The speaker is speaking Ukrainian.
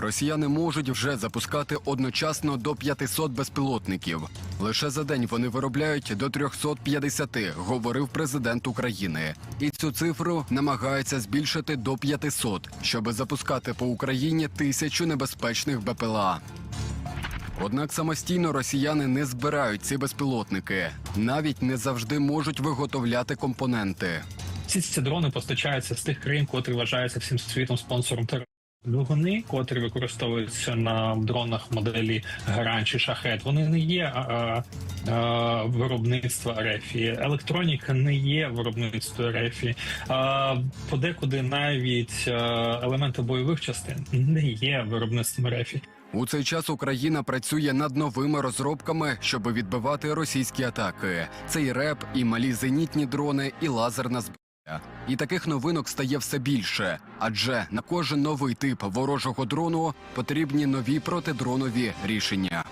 Росіяни можуть вже запускати одночасно до 500 безпілотників. Лише за день вони виробляють до 350, говорив президент України. І цю цифру намагаються збільшити до 500, щоби запускати по Україні тисячу небезпечних БПЛА. Однак самостійно росіяни не збирають ці безпілотники, навіть не завжди можуть виготовляти компоненти. Всі ці дрони постачаються з тих країн, котрі вважаються всім світом спонсором тероризму. Двигуни, котрі використовуються на дронах моделі Гарань чи Шахет, вони не є а, а, виробництва рефі. Електроніка не є виробництво рефі. А, подекуди навіть а, елементи бойових частин не є виробництвом рефі. У цей час Україна працює над новими розробками, щоб відбивати російські атаки. Це і реп, і малі зенітні дрони, і лазерна зброя. І таких новинок стає все більше, адже на кожен новий тип ворожого дрону потрібні нові протидронові рішення.